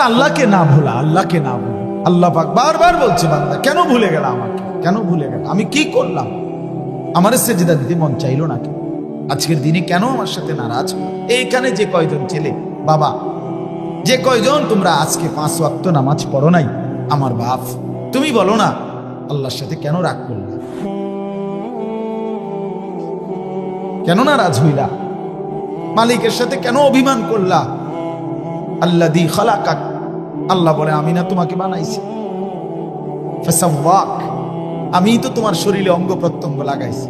আল্লাহকে না ভোলা, আল্লাহকে না ভোলা। আল্লাহ পাক বারবার বলছে, বান্দা, কেন ভুলে গেল আমাকে? কেন ভুলে গেল? আমি কি করলাম? আমার সেজদা দিতে মন চাইলো না কেন? আজকের দিনে কেন আমার সাথে নারাজ এইখানে যে কয়জন ছেলে, বাবা, যে কয়জন তোমরা আজকে পাঁচ ওয়াক্ত নামাজ পড়ো নাই? আমার বাপ, তুমি বলো না, আল্লাহর সাথে কেন রাগ করলা? কেন নারাজ হইলা? মালিকের সাথে কেন অভিমান করলা? আল্লাহ দি খালাকাক আল্লাহ বলে আমি না তোমাকে বানাইছি। আমি তো তোমার শরীরে অঙ্গ প্রত্যঙ্গ লাগাইছি।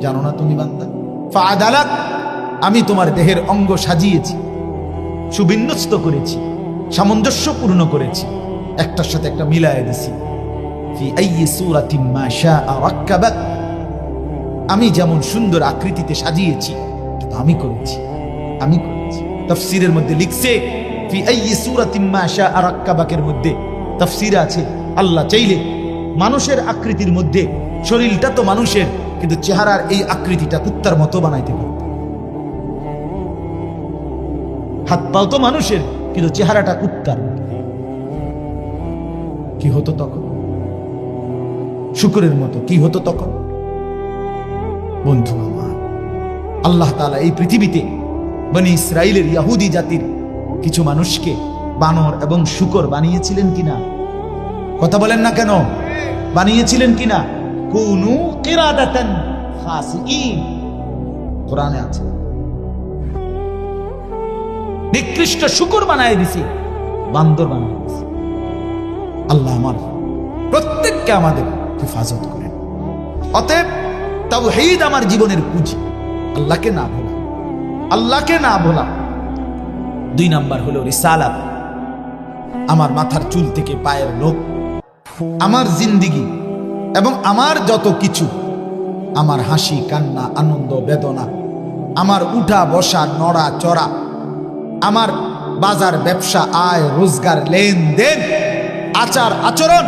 জানো না তুমি বান্দা? ফাদালাক আমি তোমার দেহের অঙ্গ সাজিয়েছি, সুবিন্যস্ত করেছি, সামঞ্জস্যপূর্ণ করেছি, একটার সাথে একটা মিলায় দিছি। ফি আমি যেমন সুন্দর আকৃতিতে সাজিয়েছি আমি করেছি আমি করেছি। তাফসীরের মধ্যে লিখছে ফি মধ্যে। তাফসীর আছে, আল্লাহ চাইলে মানুষের আকৃতির মধ্যে, শরীরটা তো মানুষের, কিন্তু চেহারার এই আকৃতিটা কুত্তার মতো বানাইতে হাত পাও তো মানুষের, কিন্তু চেহারাটা কুত্তার। কি হতো তখন? শুকুরের মতো কি হতো তখন? বন্ধু আমার, আল্লাহ তাআলা এই পৃথিবীতে বনি ইসরায়েলের ইয়াহুদি জাতির কিছু মানুষকে বানর এবং শুকর বানিয়েছিলেন কিনা? কথা বলেন না কেন? বানিয়েছিলেন কিনা? কুনু কোরআনে আছে। নিকৃষ্ট শুকর বানায় দিছি। বান্দর বানায় দিছি। আল্লাহ আমার প্রত্যেককে আমাদের হেফাজত করেন। অতএব তাওহীদ আমার জীবনের পুঁজি। আল্লাহকে না ভোলা। আল্লাহকে না ভোলা। দুই নাম্বার হলো রিসালাত। আমার মাথার চুল থেকে পায়ের লোক আমার জিন্দিগি এবং আমার যত কিছু, আমার হাসি, কান্না, আনন্দ, বেদনা, আমার উঠা, বসা, নড়া, চড়া, আমার বাজার, ব্যবসা, আয়, রোজগার, লেনদেন, আচার, আচরণ,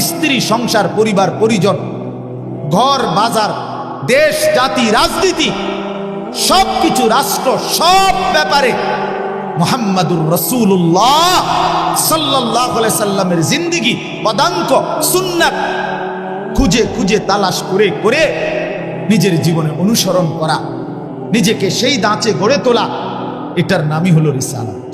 স্ত্রী, সংসার, পরিবার, পরিজন, ঘর, বাজার, দেশ, জাতি, রাজনীতি সব কিছু রাষ্ট্র, সব ব্যাপারে মোহাম্মদুর রসুল্লাহ সাল্লাহ সাল্লামের জিন্দিগি, পদাঙ্ক, সুন্নাত খুঁজে খুঁজে তালাশ করে করে নিজের জীবনে অনুসরণ করা, নিজেকে সেই দাঁচে গড়ে তোলা, এটার নামই হলো রিসালাত।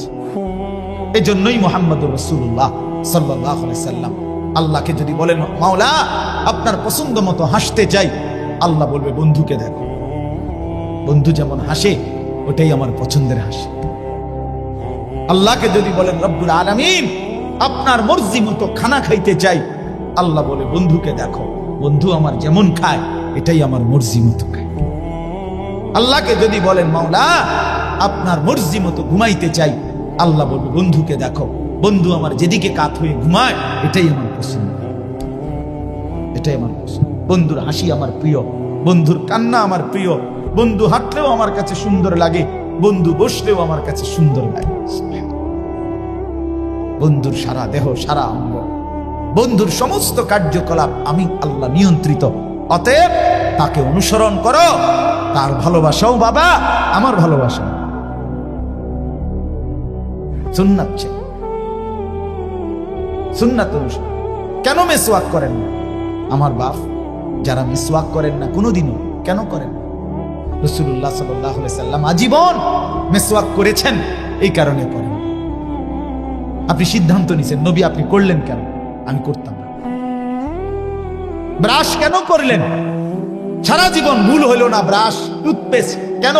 এই জন্যই মোহাম্মদুর রসুল্লাহ সাল্লাহ সাল্লাম আল্লাহকে যদি বলেন, মাওলা, আপনার পছন্দ মতো হাসতে চাই, আল্লাহ বলবে, বন্ধুকে দেখো। বন্ধু যেমন হাসে, ওটাই আমার পছন্দের হাসি। আল্লাহকে যদি বলেন, রব্বুল আলামিন, আপনার মর্জি মতো খানা খাইতে চাই। আল্লাহ বলে, বন্ধুকে দেখো, বন্ধু আমার যেমন খায়, এটাই আমার মর্জি মতো খায়। আল্লাহকে যদি বলেন, মাওলা, আপনার মর্জি মতো ঘুমাইতে চাই, আল্লাহ বলবে, বন্ধুকে দেখো, বন্ধু আমার যেদিকে কাত হয়ে ঘুমায়, এটাই আমার পছন্দ। এটাই আমার পছন্দ। বন্ধুর হাসি আমার প্রিয়, বন্ধুর কান্না আমার প্রিয়, বন্ধু হাঁটলেও আমার কাছে সুন্দর লাগে বন্ধু বসলেও আমার কাছে সুন্দর লাগে। বন্ধুর সারা দেহ, সারা অঙ্গ। বন্ধুর সমস্ত কার্যকলাপ আমি আল্লাহ নিয়ন্ত্রিত। অতএব তাকে অনুসরণ করো। তার ভালোবাসাও বাবা, আমার ভালোবাসা সুন্নাত চাই। সুন্নাত অনুসরণ কেন মেসওয়াক করেন না? আমার বাপ, যারা মিসওয়াক করেন না, কোনোদিনও কেন করেন না? রসুল্লাহ সাল্লাহ সাল্লাম আজীবন মেসওয়াক করেছেন এই কারণে করেন আপনি সিদ্ধান্ত নিছেন, নবী আপনি করলেন কেন? আমি করতাম না। ব্রাশ কেন করলেন? সারা জীবন ভুল হইল না ব্রাশ, টুথপেস্ট, কেন?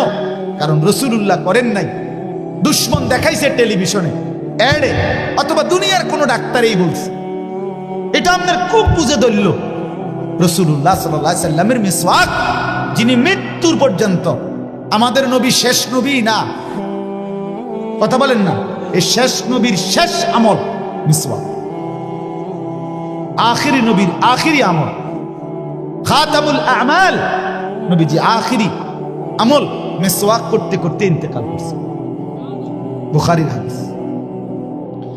কারণ রসুল্লাহ করেন নাই। দুশ্মন দেখাইছে টেলিভিশনে, অ্যাডে, অথবা দুনিয়ার কোনো ডাক্তারই বলছে। এটা আপনার খুব বুঝে ধরল। রসুল্লাহ সাল্লাহ সাল্লামের মিসওয়াক যিনি মৃত্যুর পর্যন্ত আমাদের নবী শেষ নবী না। কথা বলেন না। এই শেষ নবীর শেষ আমল আখিরি নবীর আখিরি আমল। খাতামুল আমাল। নবীজি আখিরি আমল মিসওয়াক করতে করতে ইন্তেকাল করছে। বুখারীর হাদিস।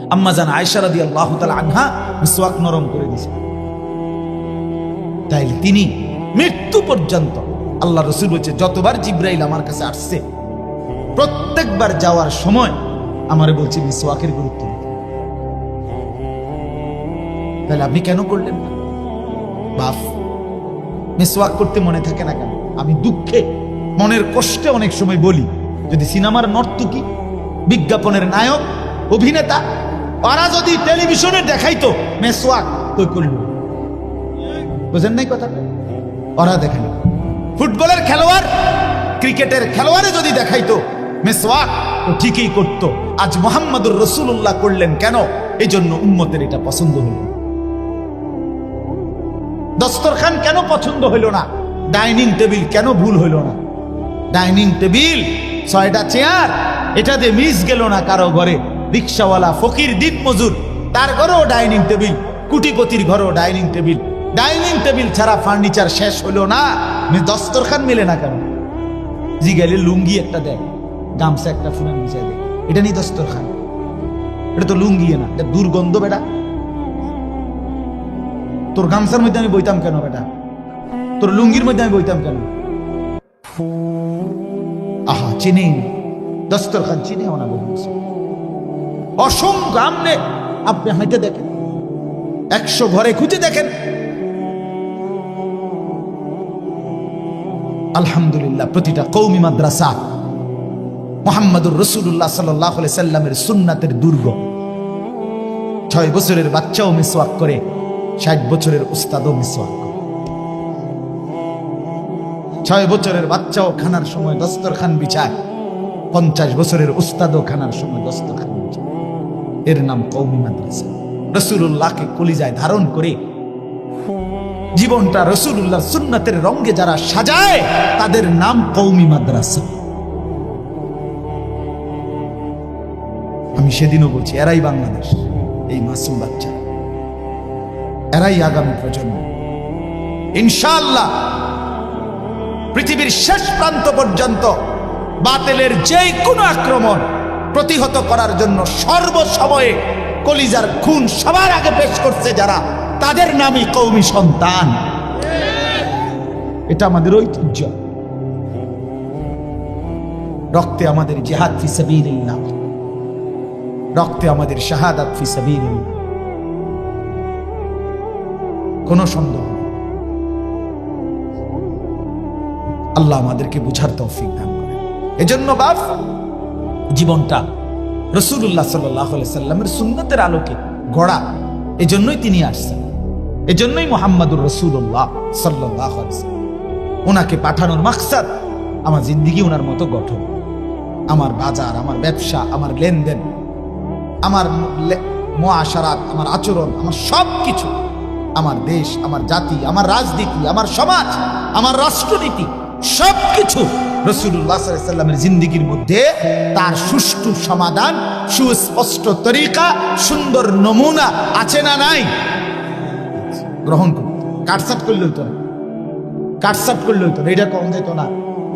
আম্মা জান আয়েশা রাদিয়াল্লাহু তাআলা আনহা মিসওয়াক নরম করে দিয়েছে। তাই তিনি মৃত্যু পর্যন্ত আল্লাহ রসুল বলছে, যতবার জিব্রাইল আমার কাছে আসছে, প্রত্যেকবার যাওয়ার সময় আমারে বলছে, মিসওয়াকের গুরুত্ব তাহলে আপনি কেন করলেন না? বাফ, মিসওয়াক করতে মনে থাকে না কেন? আমি দুঃখে, মনের কষ্টে অনেক সময় বলি, যদি সিনেমার নর্তকী, বিজ্ঞাপনের নায়ক, অভিনেতা ওরা যদি টেলিভিশনে দেখাইতো, মেসওয়াক, কই করল? বুঝেন নাই কথা ওরা দেখেন। ফুটবলের খেলোয়াড়, ক্রিকেটের খেলোয়াড়ে যদি দেখাইতো, মেসওয়াক ঠিকই করত। আজ মোহাম্মদুর রসুল্লাহ করলেন কেন? এই জন্য উম্মতের এটা পছন্দ হলো দস্তরখান কেন পছন্দ হইল না? ডাইনিং টেবিল কেন ভুল হইল না? ডাইনিং টেবিল, ছয়টা চেয়ার এটাতে মিস গেল না কারও ঘরে? রিক্সাওয়ালা ফকির দিন মজুর তার ঘরেও ডাইনিং টেবিল, কুটিপতির ঘরেও ডাইনিং টেবিল। ডাইনিং টেবিল ছাড়া ফার্নিচার শেষ হলো না। মি- দস্তরখান মিলে না কেন? জি গেলে লুঙ্গি একটা দেয় গামছা একটা ফুনান বিছাই দেয় এটা নিয়ে দস্তরখান। এটা তো লুঙ্গি না, এটা দুর্গন্ধ বেটা। তোর গামছার মধ্যে আমি বইতাম কেন বেটা? তোর লুঙ্গির মধ্যে আমি বইতাম কেন? আহা, চিনি। দস্তরখান চিনি না বহু অসংখ্য আপনি হাইতে দেখেন। একশো ঘরে খুঁজে দেখেন। আলহামদুলিল্লাহ, প্রতিটা কৌমি মাদ্রাসা মোহাম্মদুর রসুল্লাহ সাল্লাহ সাল্লামের সুন্নাতের দুর্গ। ছয় বছরের বাচ্চাও মিসওয়াক করে, ষাট বছরের উস্তাদও মিসওয়াক করে। ছয় বছরের বাচ্চাও খানার সময় দস্তরখান বিছায়, পঞ্চাশ বছরের উস্তাদও খানার সময় দস্তরখান বিছায়। এর নাম কৌমি মাদ্রাসা। রসুল্লাহকে কলিজায় ধারণ করে জীবনটা রসুল্লাহ সুন্নাতের রঙ্গে যারা সাজায়, তাদের নাম কৌমি মাদ্রাসা। আমি সেদিনও বলছি, এরাই বাংলাদেশ, এই মাসুম বাচ্চা। এরাই আগামী প্রজন্ম। ইনশাআল্লাহ, পৃথিবীর শেষ প্রান্ত পর্যন্ত বাতেলের যে কোনো আক্রমণ প্রতিহত করার জন্য সর্বসময়ে কলিজার খুন সবার আগে পেশ করছে যারা তাদের নামই কৌমি সন্তান। এটা আমাদের ঐতিহ্য। রক্তে আমাদের জেহাদ ফি সাবিলিল্লাহ। রক্তে আমাদের শাহাদাত ফি সাবিলিল্লাহ। কোনো সন্দেহ আল্লাহ আমাদেরকে বুঝার তৌফিক দান করে এজন্য বাপ, জীবনটা রসুল্লাহ সাল্লাহ সাল্লামের সুন্নতের আলোকে গড়া। এজন্যই তিনি আসছেন। এজন্যই মোহাম্মদুর রসুল্লাহ সাল্লাহ ওনাকে পাঠানোর মাকসাদ আমার জিন্দিগি ওনার মতো গঠন। আমার বাজার, আমার ব্যবসা, আমার লেনদেন, আমার মোয়াশারাত আমার আচরণ, আমার সব কিছু আমার দেশ, আমার জাতি, আমার রাজনীতি, আমার সমাজ, আমার রাষ্ট্রনীতি সব কিছু রসুল্লাহ সাল্লামের জিন্দিগির মধ্যে তার সুষ্ঠু সমাধান, সুস্পষ্ট তরিকা, সুন্দর নমুনা আছে না নাই? গ্রহণ করুন কাটসাট করলে হইতো না। কাটসাট করলে না। এটা কম যেত না।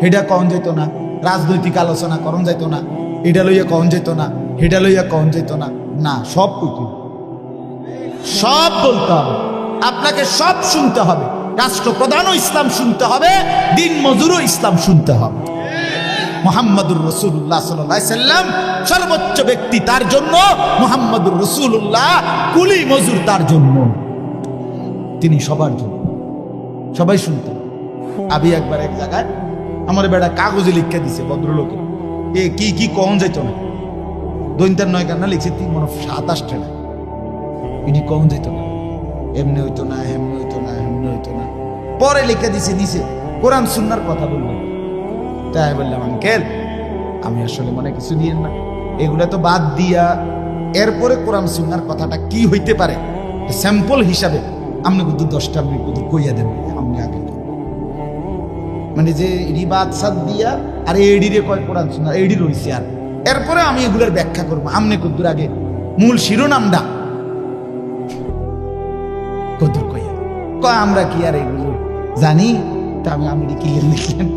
হেডা কম যেত না। রাজনৈতিক আলোচনা করণ যেত না। এটা লইয়া কম যেত না। হেডা লইয়া কম যেত না। না, সব কইতে সব বলতে হবে। আপনাকে সব শুনতে হবে। রাষ্ট্রপ্রধানও ইসলাম শুনতে হবে। দিন মজুরও ইসলাম শুনতে হবে। মোহাম্মদুর রসুল্লাহ সাল্লাম সর্বোচ্চ ব্যক্তি তার জন্য। মোহাম্মদুর রসুল্লাহ কুলি মজুর তার জন্য। তিনি সবার জন্য। সবাই শুনতেন আমি একবার এক জায়গায় আমার বেটা কাগজে লিখে দিছে ভদ্রলোকে। এ কি কি কম যাইত না। দৈন্তার নয় কান্না লিখছে, তিন মনে সাত আটটা না। ইনি কম যেত না। এমনি হইতো না এমনি হইতো না এমনি হইতো না। পরে লিখে দিছে দিছে। কোরআন সুন্নার কথা বলল। তাই বললাম, আঙ্কেল, আমি আসলে মনে কিছু নিয়েন না। এগুলা তো বাদ দিয়া, এরপরে কোরআন সুন্নার কথাটা কি হইতে পারে? স্যাম্পল হিসাবে। আপনি কিন্তু দশটা আপনি কইয়া দেন আপনি আগে। মানে যে এডি বাদ সাদ দিয়া, আর এডিরে কয় কোরআন সুন্না এডি রইছে আর। এরপরে আমি এগুলার ব্যাখ্যা করব, আমনে কদ্দুর আগে। মূল শিরোনামটা। কদ্দুর কইয়া। কয়, আমরা কি আর এগুলো জানি? তা আমি আমি কি লিখলেন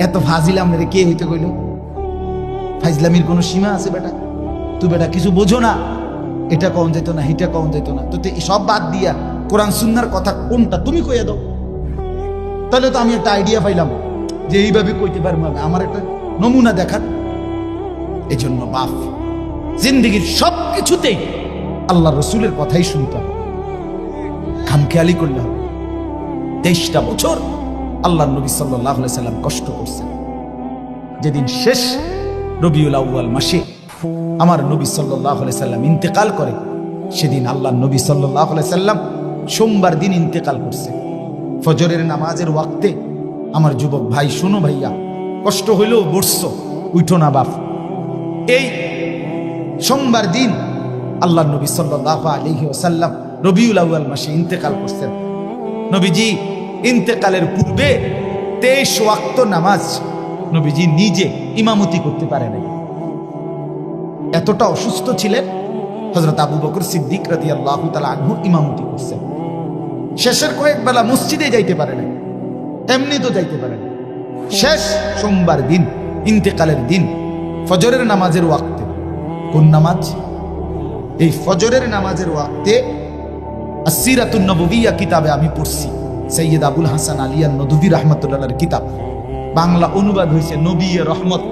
এত ফাজিল আমাদের কে হইতে কইল? ফাইজলামির কোনো সীমা আছে বেটা? তুই বেটা কিছু বোঝো না। এটা কম যেত না, হিটা কম যেত না। তো সব বাদ দিয়া কোরআন সুন্নার কথা কোনটা তুমি কইয়া দাও। তাহলে তো আমি একটা আইডিয়া পাইলাম যে এইভাবে কইতে পারব আমি। আমার একটা নমুনা দেখার এই জন্য বাপ জিন্দিগির সব কিছুতেই আল্লাহ রসুলের কথাই শুনতে হবে। খামখেয়ালি করলে হবে। তেইশটা বছর আল্লাহ নবী সাল্লাহ সাল্লাম কষ্ট করছেন। যেদিন শেষ রবিউল আউ্য়াল মাসে আমার নবী সাল্লাম ইন্তেকাল করে। সেদিন আল্লাহ নবী সাল্লাম সোমবার দিন ইন্তেকাল করছে। ফজরের নামাজের ওয়াক্তে আমার যুবক ভাই, শোনো ভাইয়া, কষ্ট হইলেও বসছো, উঠো না বাপ। এই সোমবার দিন আল্লাহ নবী সাল্লাহ আলহি ওসাল্লাম রবিউল আউ্য়াল মাসে ইন্তেকাল করছেন। নবীজি, ইন্তেকালের পূর্বে তেইশ ওয়াক্ত নামাজ নবীজি নিজে ইমামতি করতে পারে নাই। এতটা অসুস্থ ছিলেন হজরত আবু বকর সিদ্দিক রাতি আল্লাহ তালা আনহু ইমামতি করছেন। শেষের কয়েক বেলা মসজিদে যাইতে পারে নাই, এমনি তো যাইতে পারে না শেষ সোমবার দিন, ইন্তেকালের দিন, ফজরের নামাজের ওয়াক্তে। কোন নামাজ? এই ফজরের নামাজের ওয়াক্তে আসিরাতুন নববিয়া কিতাবে আমি পড়ছি সৈয়দ আবুল হাসান আলিয়ান নদুবি রহমতুল্লাহর কিতাব। বাংলা অনুবাদ হয়েছে নবী রহমত,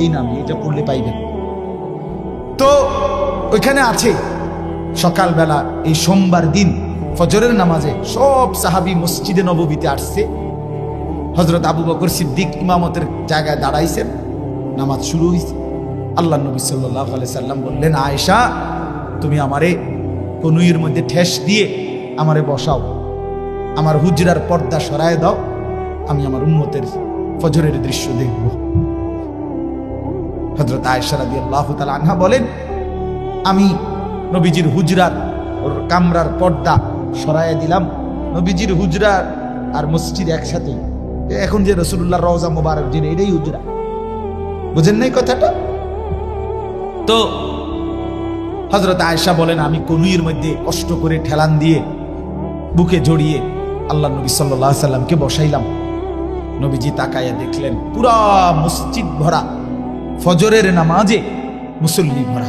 এই নামে, এটা পড়লে পাইবেন। তো ওইখানে আছে। সকালবেলা এই সোমবার দিন ফজরের নামাজে সব সাহাবি মসজিদে নববীতে আসছে। হজরত আবু বকর সিদ্দিক ইমামতের জায়গায় দাঁড়াইছেন। নামাজ শুরু হয়েছে আল্লাহ নবী সাল্লাহ সাল্লাম বললেন, আয়েশা, তুমি আমারে কনুইয়ের মধ্যে ঠেস দিয়ে আমারে বসাও। আমার হুজরার পর্দা সরায় দাও। আমি আমার উন্মতের ফজরের দৃশ্য দেখব। হজরত আয়েশা রাদি আল্লাহ আনহা বলেন, আমি নবীজির হুজরার কামরার পর্দা সরাইয়া দিলাম। নবীজির হুজরা আর মসজিদ একসাথে। এখন যে রসুল্লাহ রওজা মোবারক যিনি এটাই হুজরা। বুঝেন নাই কথাটা? তো হজরত আয়েশা বলেন, আমি কনুইয়ের মধ্যে কষ্ট করে ঠেলান দিয়ে বুকে জড়িয়ে আল্লাহ নবী সাল্লাহ সাল্লামকে বসাইলাম। নবীজি তাকাইয়া দেখলেন, পুরা মসজিদ ভরা। ফজরের নামাজে মুসল্লি ভরা।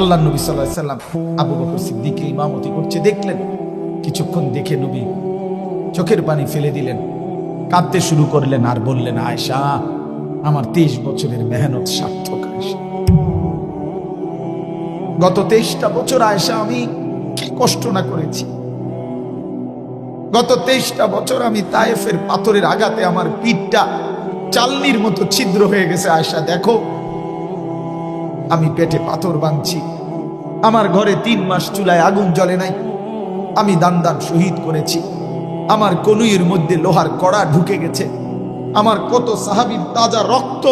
আল্লাহ নবী সাল্লাহ সাল্লাম আবু বকর সিদ্দিকে ইমামতি করছে, দেখলেন। কিছুক্ষণ দেখে নবী চোখের পানি ফেলে দিলেন, কাঁদতে শুরু করলেন আর বললেন আয়সা আমার তেইশ বছরের মেহনত সার্থক আয়সা গত তেইশটা বছর আয়সা আমি কি কষ্ট না করেছি। গত তেইশটা বছর আমি তায়েফের পাথরের আঘাতে আমার পিঠটা চালনির মতো ছিদ্র হয়ে গেছে আয়সা দেখো। আমি পেটে পাথর বাঁধছি। আমার ঘরে তিন মাস চুলায় আগুন জ্বলে নাই। আমি দান দান শহীদ করেছি। আমার কনুইয়ের মধ্যে লোহার কড়া ঢুকে গেছে। আমার কত সাহাবির তাজা রক্ত,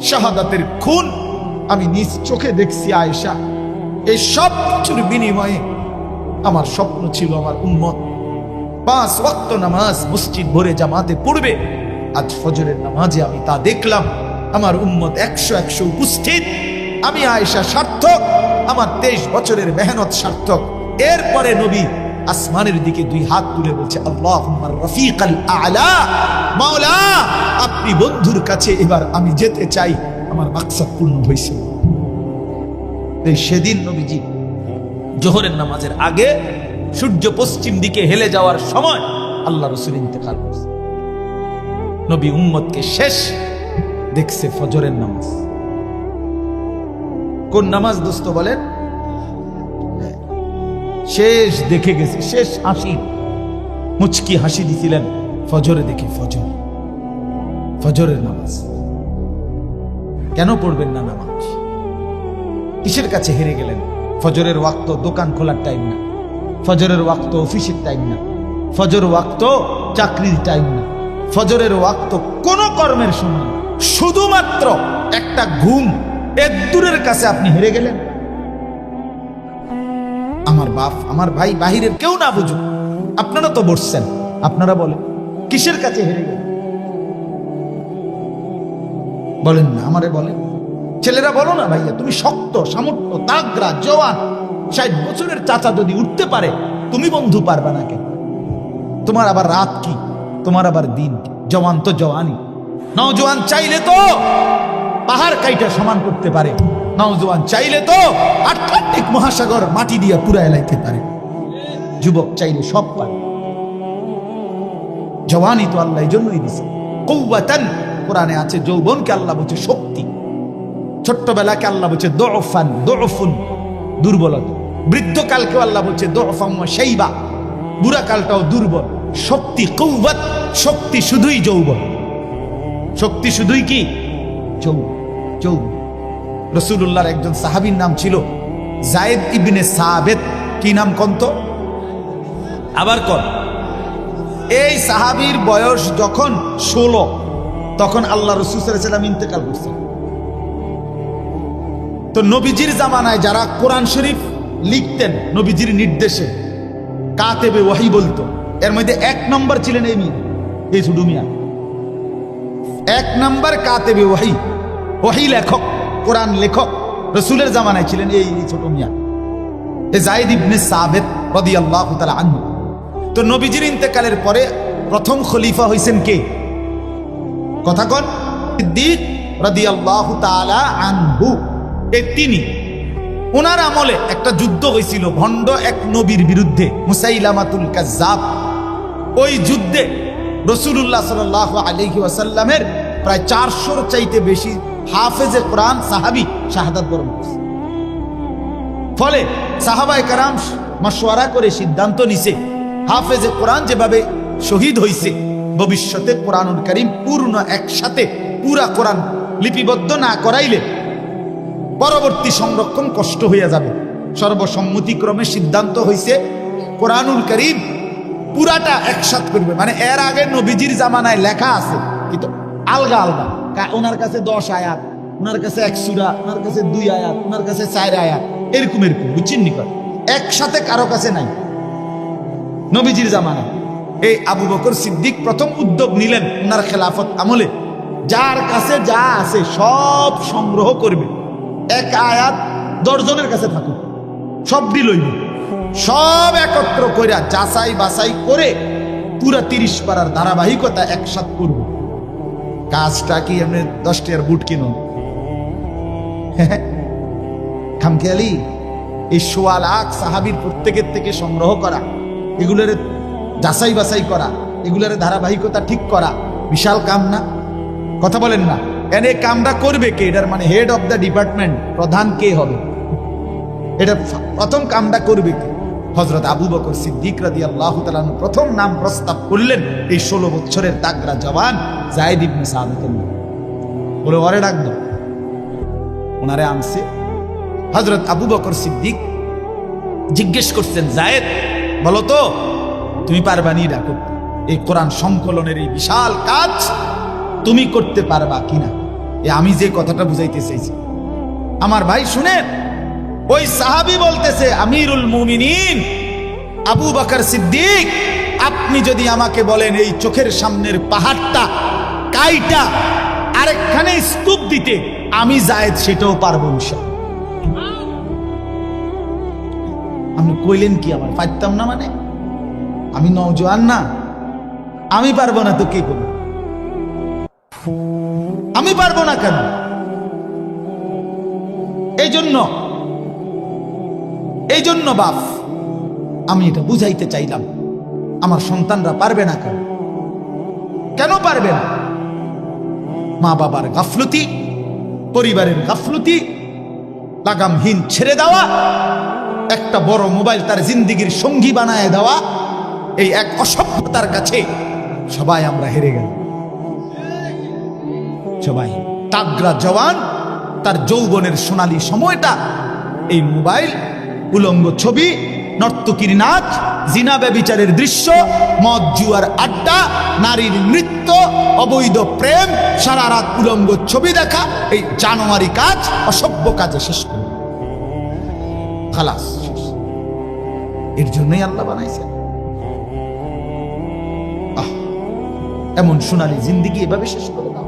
শাহাদাতের খুন, আমি নিজ চোখে দেখছি আয়েশা। এই সব কিছুর বিনিময়ে আমার স্বপ্ন ছিল আমার উন্মত পাঁচ ওয়াক্ত নামাজ মসজিদ ভরে জামাতে পড়বে। আজ ফজরের নামাজে আমি তা দেখলাম। আমার উম্মত একশো একশো উপস্থিত। আমি আয়েশা সার্থক, আমার তেইশ বছরের মেহনত সার্থক। এরপরে নবী আসমানের দিকে দুই হাত তুলে বলছে আল্লাহ মাওলা, আপনি বন্ধুর কাছে এবার আমি যেতে চাই। আমার মাকসাদ পূর্ণ হয়েছে সেদিন নবীজি জোহরের নামাজের আগে সূর্য পশ্চিম দিকে হেলে যাওয়ার সময় আল্লাহ রসুল ইন্তেকাল করছে। নবী উম্মতকে শেষ দেখছে ফজরের নামাজ। কোন নামাজ দোস্ত বলেন? শেষ দেখে গেছে, শেষ হাসি। মুচকি হাসি দিছিলেন, ফজরে দেখে ফজর। ফজরের নামাজ। কেন পড়বেন না নামাজ? কিসের কাছে হেরে গেলেন? ফজরের ওয়াক্ত দোকান খোলার টাইম না। ফজরের ওয়াক্ত অফিসের টাইম না। ফজর ওয়াক্ত চাকরির টাইম না। ফজরের ওয়াক্ত কোন কর্মের সময় শুধুমাত্র একটা ঘুম এদূরের কাছে আপনি হেরে গেলেন। আমার বাপ, আমার ভাই বাহিরের কেউ না বুঝুক। আপনারা তো বসছেন। আপনারা বলেন, কিসের কাছে হেরে গেলেন? বলেন না, আমারে বলেন। ছেলেরা বলো না ভাইয়া, তুমি শক্ত, সামর্থ্য তাগরা জওয়ান। ষাট বছরের চাচা যদি উঠতে পারে, তুমি বন্ধু পারবা না কেন? তোমার আবার রাত কি? তোমার আবার দিন? জওয়ান তো জওয়ানই। নওজোয়ান চাইলে তো পাহাড় কাইটা সমান করতে পারে। নওজোয়ান চাইলে তো আটলান্টিক মহাসাগর মাটি দিয়ে পুরা এলাইতে পারে। যুবক চাইলে সব পারে। জওয়ানই তো আল্লাহ এই জন্যই দিছে। কৌবাতান কোরআনে আছে, যৌবনকে আল্লাহ বলছে শক্তি। ছোট্টবেলাকে আল্লাহ বলছে দোফান দোফুন দুর্বলতা। বৃদ্ধকালকেও আল্লাহ বলছে দোফাম্মা সেইবা বুড়াকালটাও দুর্বল। শক্তি কৌবত শক্তি শুধুই যৌবন। শক্তি শুধুই কি? রসুল্লাহর একজন সাহাবীর নাম ছিল জায়েদ সাবেদ কি নাম কন্ত আবার এই সাহাবীর বয়স যখন ষোলো, তখন আল্লাহ রসুল সাল্লাম ইন্তেকাল করছেন। তো নবীজির জামানায় যারা কোরআন শরীফ লিখতেন, নবীজির নির্দেশে কাতেবে ওয়াহি বলতো। এর মধ্যে এক নম্বর ছিলেন এই মিয়া, এই ছোট মিয়া। এক নম্বর কাতেবে ওয়াহি ওয়াহি লেখক, কোরআন লেখক, রসুলের জামানায় ছিলেন এই ছোট মিয়া। এ জাইদ ইবনে সাবেদ রাদিয়াল্লাহু তাআলা আনহু। তো নবীজির ইন্তেকালের পরে প্রথম খলিফা হয়েছেন কে? কথা কন, সিদ্দিক রাদিয়াল্লাহু তালা আনহু। এই তিনি। ওনার আমলে একটা যুদ্ধ হয়েছিল ভণ্ড এক নবীর বিরুদ্ধে, মুসাইলামাতুল কাজ্জাব। ওই যুদ্ধে রসুল্লাহ সাল আলহি ওয়াসাল্লামের প্রায় চারশোর চাইতে বেশি হাফেজে কোরআন সাহাবি শাহাদাত বরণ করছে। ফলে সাহাবাই কারাম মশওয়ারা করে সিদ্ধান্ত নিছে হাফেজে কোরআন যেভাবে শহীদ হইছে, ভবিষ্যতে কোরআনুল করিম পূর্ণ একসাথে পুরা কোরআন লিপিবদ্ধ না করাইলে পরবর্তী সংরক্ষণ কষ্ট হইয়া যাবে। সর্বসম্মতিক্রমে সিদ্ধান্ত হইছে, কোরআনুল করিম পুরাটা একসাথ করবে। মানে এর আগে নবীজির জামানায় লেখা আছে, কিন্তু আলগা আলগা। ওনার কাছে দশ আয়াত, ওনার কাছে এক সুরা, ওনার কাছে দুই আয়াত, ওনার কাছে চার আয়াত, এরকম এরকম, বুঝছেন নিকট একসাথে কারও কাছে নাই। নবীজির জামানায়। এই আবু বকর সিদ্দিক প্রথম উদ্যোগ নিলেন ওনার খেলাফত আমলে। যার কাছে যা আছে সব সংগ্রহ করবে। এক আয়াত দশজনের কাছে থাকুক। সবটি লইব। সব একত্র কইরা যাচাই বাছাই করে পুরা তিরিশ পাড়ার ধারাবাহিকতা একসাথ করব। কাজটা কি এমনি দশটি আর বুট কিনুন? খামখেয়ালি, এই সোয়া লাখ সাহাবির প্রত্যেকের থেকে সংগ্রহ করা, এগুলোর যাচাই বাছাই করা, এগুলোর ধারাবাহিকতা ঠিক করা, বিশাল কাম না? কথা বলেন না। এনে কামটা করবে কে? এটার মানে হেড অফ দ্য ডিপার্টমেন্ট প্রধান কে হবে? এটা প্রথম কামটা করবে কে? হজরত আবু বকর সিদ্দিক রাদি আল্লাহ প্রথম নাম প্রস্তাব করলেন এই ষোলো বছরের তাগরা জওয়ান জায়দ ইবনে নাম। বলে ওরে ডাক ওনারে আনছে। হজরত আবু বকর সিদ্দিক জিজ্ঞেস করছেন, জায়েদ, বলো তো, তুমি পারবানি ডাকো? এই কোরআন সংকলনের এই বিশাল কাজ তুমি করতে পারবা কিনা? এ আমি যে কথাটা বুঝাইতে চাইছি। আমার ভাই শুনেন ওই সাহাবি বলতেছে, আমিরুল মুমিনিন, আবু বকর সিদ্দিক, আপনি যদি আমাকে বলেন এই চোখের সামনের পাহাড়টা, কাইটা আরেকখানে স্তূপ দিতে, আমি জায়েদ সেটাও পারব। আপনি কইলেন কি আমার, পারতাম না মানে? আমি নওজোয়ান না, আমি পারব না তো কে করবে? আমি পারব না কেন? এই জন্য এই জন্য বাপ, আমি এটা বুঝাইতে চাইলাম। আমার সন্তানরা পারবে না কেন? কেন পারবে না? মা বাবার গাফলতি, পরিবারের গাফলতি, লাগামহীন ছেড়ে দেওয়া, একটা বড় মোবাইল তার জিন্দিগির সঙ্গী বানায় দেওয়া, এই এক অসভ্যতার কাছে সবাই আমরা হেরে গেল সবাই তাগরা জওয়ান, তার যৌবনের সোনালী সময়টা, এই মোবাইল উলঙ্গ ছবি নর্তকীর নাচ জিনা ব্যবিচারের দৃশ্য মদ জুয়ার আড্ডা নারীর নৃত্য অবৈধ প্রেম সারা রাত উলঙ্গ ছবি দেখা এই জানুয়ারি কাজ অসভ্য কাজে শেষ খালাস। এর জন্যই আল্লাহ বানাইছেন। আহ, এমন সোনালী জিন্দিগি এভাবে শেষ করে দাও।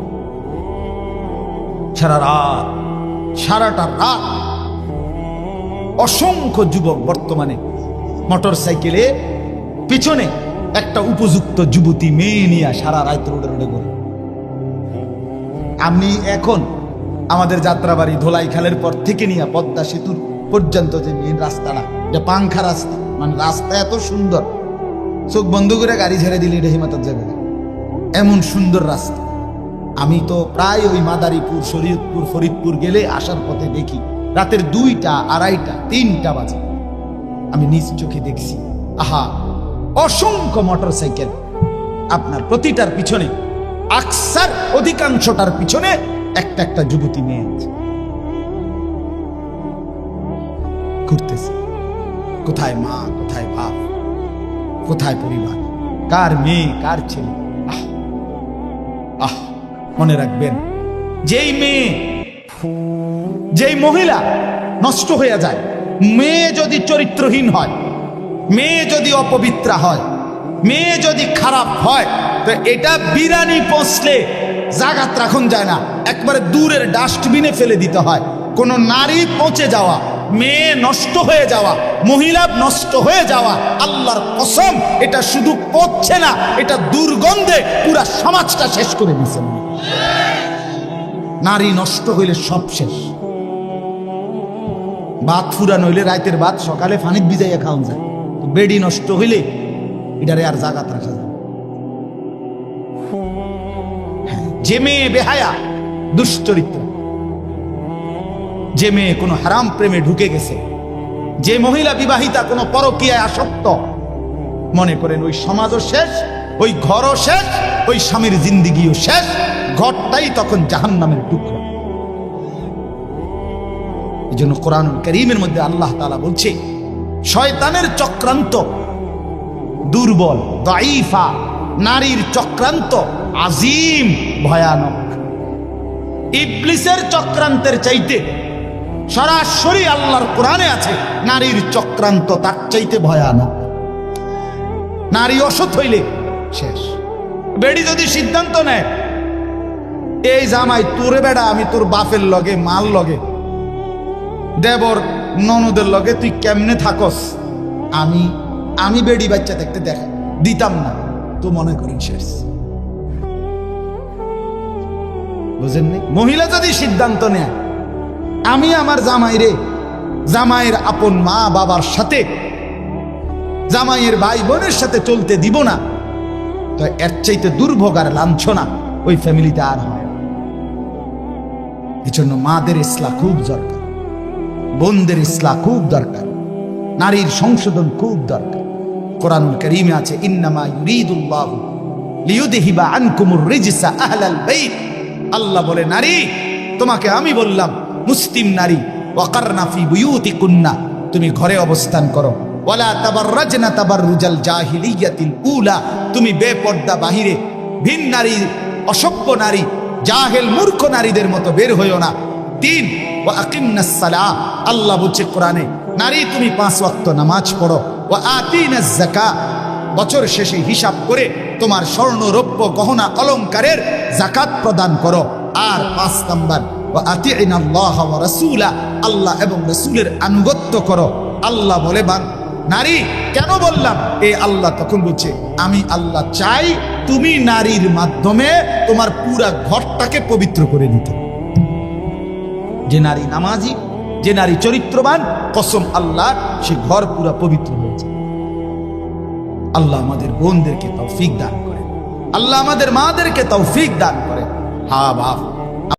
সারা রাত সারাটা রাত অসংখ্য যুবক বর্তমানে মোটর সাইকেলে পিছনে একটা উপযুক্ত যুবতী মেয়ে নিয়ে সারা রাত রোডে রোডে ঘুরে। আমি এখন আমাদের যাত্রাবাড়ি ধোলাই খালের পর থেকে নিয়ে পদ্মা সেতুর পর্যন্ত যে মেন রাস্তাটা, যে পাংখা রাস্তা মানে রাস্তা এত সুন্দর। চোখ বন্ধ করে গাড়ি ছেড়ে দিলে এটা যাবে না। এমন সুন্দর রাস্তা। আমি তো প্রায় ওই মাদারীপুর, শরীয়তপুর, ফরিদপুর গেলে আসার পথে দেখি। রাতের দুইটা, আড়াইটা, তিনটা বাজে। আমি নিজ চোখে দেখছি, আহা, অসংখ্য মোটর সাইকেল আপনার প্রতিটার পিছনে, আকসার অধিকাংশটার পিছনে একটা একটা যুবতী মেয়ে আছে। ঘুরতেছে। কোথায় মা, কোথায় বাপ, কোথায় পরিবার? কার মেয়ে, কার ছেলে? আহ আহ, মনে রাখবেন, যেই মেয়ে যেই মহিলা নষ্ট হয়ে যায়, মেয়ে যদি চরিত্রহীন হয়, মেয়ে যদি অপবিত্রা হয়, মেয়ে যদি খারাপ হয়, তো এটা বিরানি পৌঁছলে জাগাত রাখুন যায় না। একবারে দূরের ডাস্টবিনে ফেলে দিতে হয়। কোন নারী পচে যাওয়া, মেয়ে নষ্ট হয়ে যাওয়া, মহিলা নষ্ট হয়ে যাওয়া, আল্লাহর কসম, এটা শুধু পচছে না, এটা দুর্গন্ধে পুরা সমাজটা শেষ করে দিচ্ছে নারী নষ্ট হইলে সব শেষ। ভাত ফুরান হইলে রাতের ভাত সকালে ফানিত ভিজাইয়া খাওয়া যায়। বেডি নষ্ট হইলে এটারে আর জাগাত রাখা যায় হ্যাঁ, যে মেয়ে বেহায়া দুশ্চরিত্র। যে মেয়ে কোনো হারাম প্রেমে ঢুকে গেছে। যে মহিলা বিবাহিতা কোনো পরকীয়ায় আসক্ত মনে করেন ওই সমাজও শেষ ওই ঘরও শেষ ওই স্বামীর জিন্দিগিও শেষ ঘরটাই তখন জাহান্নামের টুকরো। এই জন্য কোরআন করিমের মধ্যে আল্লাহ তালা বলছে, শয়তানের চক্রান্ত দুর্বল দাইফা নারীর চক্রান্ত আজিম, ভয়ানক। ইবলিসের চক্রান্তের চাইতে সরাসরি আল্লাহর কোরআনে আছে, নারীর চক্রান্ত তার চাইতে ভয়ানক। নারী অসৎ হইলে শেষ। বেড়ি যদি সিদ্ধান্ত নেয়, এই জামাই, তোরে বেড়া, আমি তোর বাপের লগে মাল লগে দেবর, ননদের লগে তুই কেমনে থাকস? আমি আমি বেড়ি বাচ্চা দেখতে দেখ, দিতাম না। তো মনে করেন শেষ। বুঝেননি? মহিলা যদি সিদ্ধান্ত নেয়, আমি আমার জামাইরে, জামাইয়ের আপন মা বাবার সাথে, জামাইয়ের ভাই বোনের সাথে চলতে দিব না, তো এর চাইতে দুর্ভোগ আর লাঞ্ছনা ওই ফ্যামিলিতে আর হয়। এজন্য মাদের ইসলা খুব দরকার। বোনদের ইসলা খুব দরকার। নারীর সংশোধন খুব দরকার। কোরআনুল করিমে আছে, ইন্নামা ইউরিদুল্লাহু লিয়ুদহিবা আনকুমুর রিজসা আহলাল বাইত। আল্লাহ বলে, নারী, তোমাকে আমি বললাম, মুসলিম নারী, ওয়াকারনা ফি বুয়ুতিকুন্না, তুমি ঘরে অবস্থান করো। ওয়ালা তাবাররাজনা তাবাররুজাল জাহিলিয়াতিল উলা, তুমি বেপর্দা বাহিরে, ভিন নারী, অসভ্য নারী, জাহেল মূর্খ নারীদের মতো বের হইও না। তিন আল্লাহ বলছে কোরআনে, নারী তুমি পাঁচ ওয়াক্ত নামাজ পড়ো ও আতিনাজ বছর শেষে হিসাব করে তোমার স্বর্ণ রৌপ্য গহনা অলংকারের জাকাত প্রদান করো। আর পাঁচ নাম্বার আল্লাহ এবং রাসূলের আনুগত্য করো। আল্লাহ বলে, বান, নারী, কেন বললাম? এ আল্লাহ তখন বলছে, আমি আল্লাহ চাই তুমি নারীর মাধ্যমে তোমার পুরা ঘরটাকে পবিত্র করে নিতে। যে নারী নামাজি, যে নারী চরিত্রবান, কসম আল্লাহ, সে ঘর পুরা পবিত্র হয়েছে আল্লাহ আমাদের বোনদেরকে তৌফিক দান করে আল্লাহ আমাদের মাদেরকে তৌফিক দান করে হা, বাপ।